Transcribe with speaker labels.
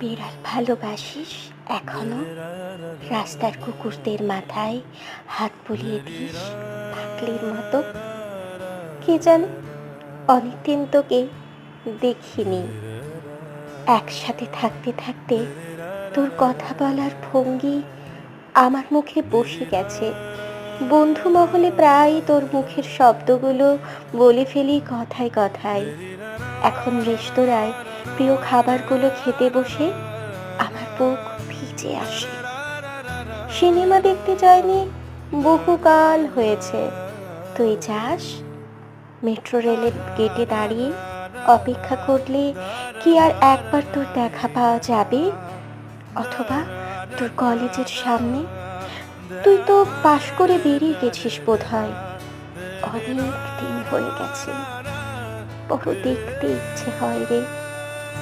Speaker 1: বিড়াল ভালোবাসিস এখনও? রাস্তার কুকুরদের মাথায় হাত বুলিয়ে দিস পাগলির মতো। কে জানে? অনেকদিন তোকে দেখিনি। একসাথে থাকতে থাকতে তোর কথা বলার ভঙ্গি আমার মুখে বসে গেছে। বন্ধু মহলে প্রায় তোর মুখের শব্দগুলো বলে ফেলি কথায় কথায়। এখন রেস্তোরাঁয় প্রিয় খাবারগুলো খেতে বসে আমার বুক ভিজে আসে। সিনেমা দেখতে যায়নি বহুকাল হয়েছে। তুই যাস? মেট্রো রেলের গেটে দাঁড়িয়ে অপেক্ষা করলে কি আর একবার তোর দেখা পাওয়া যাবে? অথবা তোর কলেজের সামনে? তুই তো পাশ করে বেরিয়ে গেছিস বোধ হয় অনেক দিন হয়ে গেছে। বড় দেখতে ইচ্ছে হয় রে।